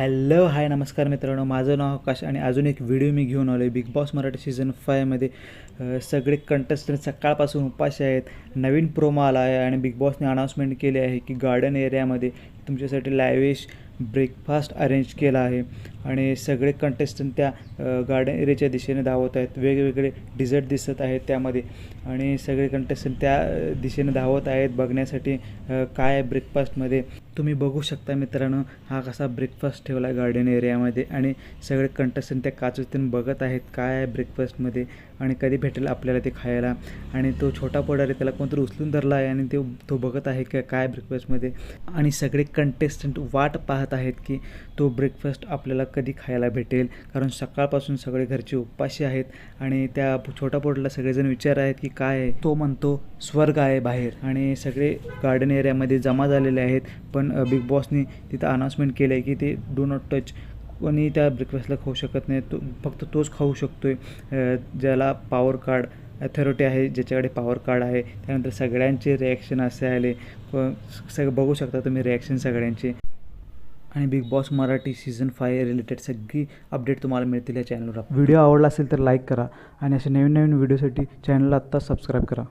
Hello hi नमस्कार मित्रांनो. माझं नाव आकाश आणि अजून एक व्हिडिओ मी घेऊन आलो आहे बिग बॉस मराठी सीझन फायमध्ये सगळे कंटेस्टंट सकाळपासून उपाशी आहेत. नवीन प्रोमो आला आहे आणि बिग बॉसने अनाऊन्समेंट केली आहे की गार्डन एरियामध्ये तुमच्यासाठी लायविश ब्रेकफास्ट अरेंज केला आहे. आणि सगळे कंटेस्टंट त्या गार्डन एरियाच्या दिशेने धावत आहेत. वेगवेगळे डिझर्ट दिसत आहेत त्यामध्ये. आणि सगळे कंटेस्टंट त्या दिशेने धावत आहेत बघण्यासाठी काय आहे ब्रेकफास्टमध्ये तुम्ही बघू शकता मित्रांनो हा कसा ब्रेकफास्ट ठेवला आहे गार्डन एरियामध्ये आणि सगळे कंटेस्टंट त्या काचूतून बघत आहेत काय आहे ब्रेकफास्टमध्ये आणि कधी भेटेल आपल्याला ते खायला. आणि तो छोटा पोडार त्याला कोणतरी उचलून धरला आहे आणि तो तो बघत आहे की काय ब्रेकफास्टमध्ये आणि सगळे कंटेस्टंट वाट पाहत आहेत की तो ब्रेकफास्ट आपल्याला कधी खायला भेटेल. कारण सकाळपासून सगळे घरचे उपाशी आहेत आणि त्या छोटा पोटाला सगळेजण विचार आहेत की काय आहे. तो म्हणतो स्वर्ग आहे बाहेर. आणि सगळे गार्डन एरियामध्ये जमा झालेले आहेत. पण अ, बिग बॉसनी तिथं अनाऊन्समेंट केलं आहे की ते डू नॉट टच कोणी त्या ब्रेकफास्टला खाऊ शकत नाही. तो फक्त तोच खाऊ शकतो आहे ज्याला पॉवर कार्ड अथॉरिटी आहे ज्याच्याकडे पॉवर कार्ड आहे त्यानंतर सगळ्यांचे रिॲक्शन असे आले. क- सगळं बघू शकता तुम्ही रिॲक्शन सगळ्यांचे. आणि Bigg Boss Marathi season five related सगळी अपडेट तुम्हाला मिळतील या चॅनलवर व्हिडिओ आवडला असेल तर लाईक करा. आणि असे नवीन नवीन व्हिडिओसाठी चॅनलला आत्ता सबस्क्राईब करा.